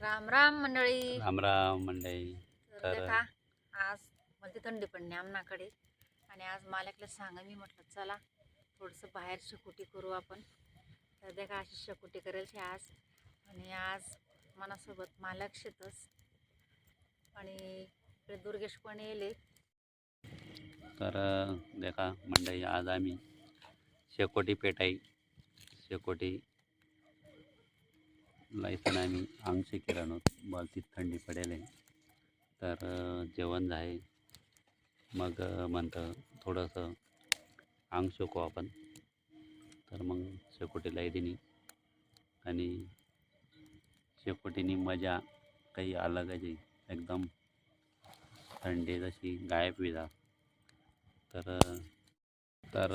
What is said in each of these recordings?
राम राम मंडळी. राम राम मंडळी. तर आज मला थंडी पडणे आमनाकडे. आणि आज मालकला सांगा मी म्हटलं चला थोडंसं बाहेर शकुटी करू आपण. तर देखा अशी शकुटी करेल शे आज. आणि आज मनासोबत मालक शेतस. आणि इकडे दुर्गेश पण येले. तर देखा मंडळी आज आम्ही शेकोटी पेटाई शेकोटी लायसन आम्ही अंग शिकेल बालतीत थंडी पडेल आहे. तर जेवण आहे मग म्हणतं थोडंसं अंग शिकू आपण. तर मग शेकोटीला दिनी आणि शेकोटीनी मजा काही अलगच आहे. एकदम थंडी जशी गायब विजा तर तर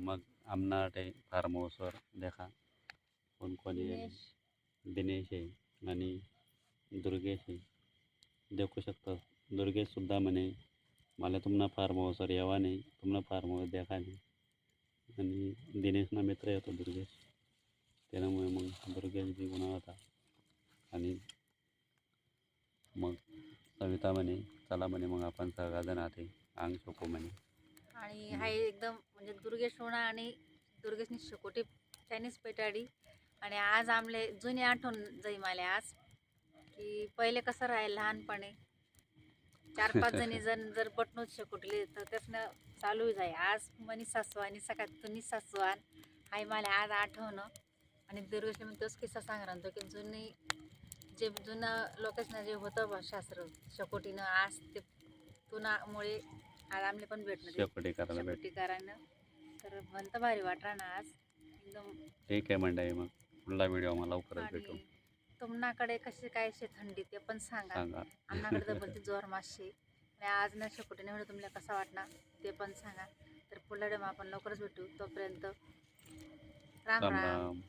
मग आमना ते फार्म हाऊसवर देखा. कोण कोणी दिनेश. आहे आणि दुर्गेश. आहे देखू शकता दुर्गेशसुद्धा म्हणे मला तुम्हाला फार्म हाऊसवर यावा नाही तुम्हाला फार्म हाऊस देखा नाही. आणि दिनेशना मित्र येतो दुर्गेश. त्याच्यामुळे मग दुर्गेश बी गुन्हा होता. आणि मग सविता म्हणे चला म्हणे मग आपण सहगाजण आते अंग शोको म्हणे. आणि हा एकदम म्हणजे दुर्गेश होणा आणि दुर्गेशनी शकोटी चायनीज पेटाडी आणि आज आमले जुनी आठवण जाई मला आज की पहिले कसं राहील लहानपणी. चार पाच जणी जण जर बटनूच शकोटले तर त्यातनं चालू जाई. आज मनी सासू आणि सकाळ तुम्ही सासू आण हाय मला आज आठवणं. आणि दुर्गेशने मग तोच किस्सा सांगणार होतो की जुनी जे जुनं लोकेशनं जे होतं बा शास्त्र शकोटीनं आज ते तुनामुळे आज आमले पण भेटणं ते शेकोटी करायला भेट शेकोटीकरांना. तर भलतं भारी वाटणार ना आज. एकदम ठीक आहे मंडळी मग. पुढला व्हिडिओ मला लवकरच भेटू. आणि तुमनाकडे कशी काय शे थंडी ते पण सांगा. सांगा. आमनाकडे तर बोलते जोर माशी आणि आज ना शेकोटीने म्हणजे तुम्हाला कसा वाटणार ते पण सांगा. तर पुढल्या टाइम आपण लवकरच भेटू. तोपर्यंत राम राम राम. राम.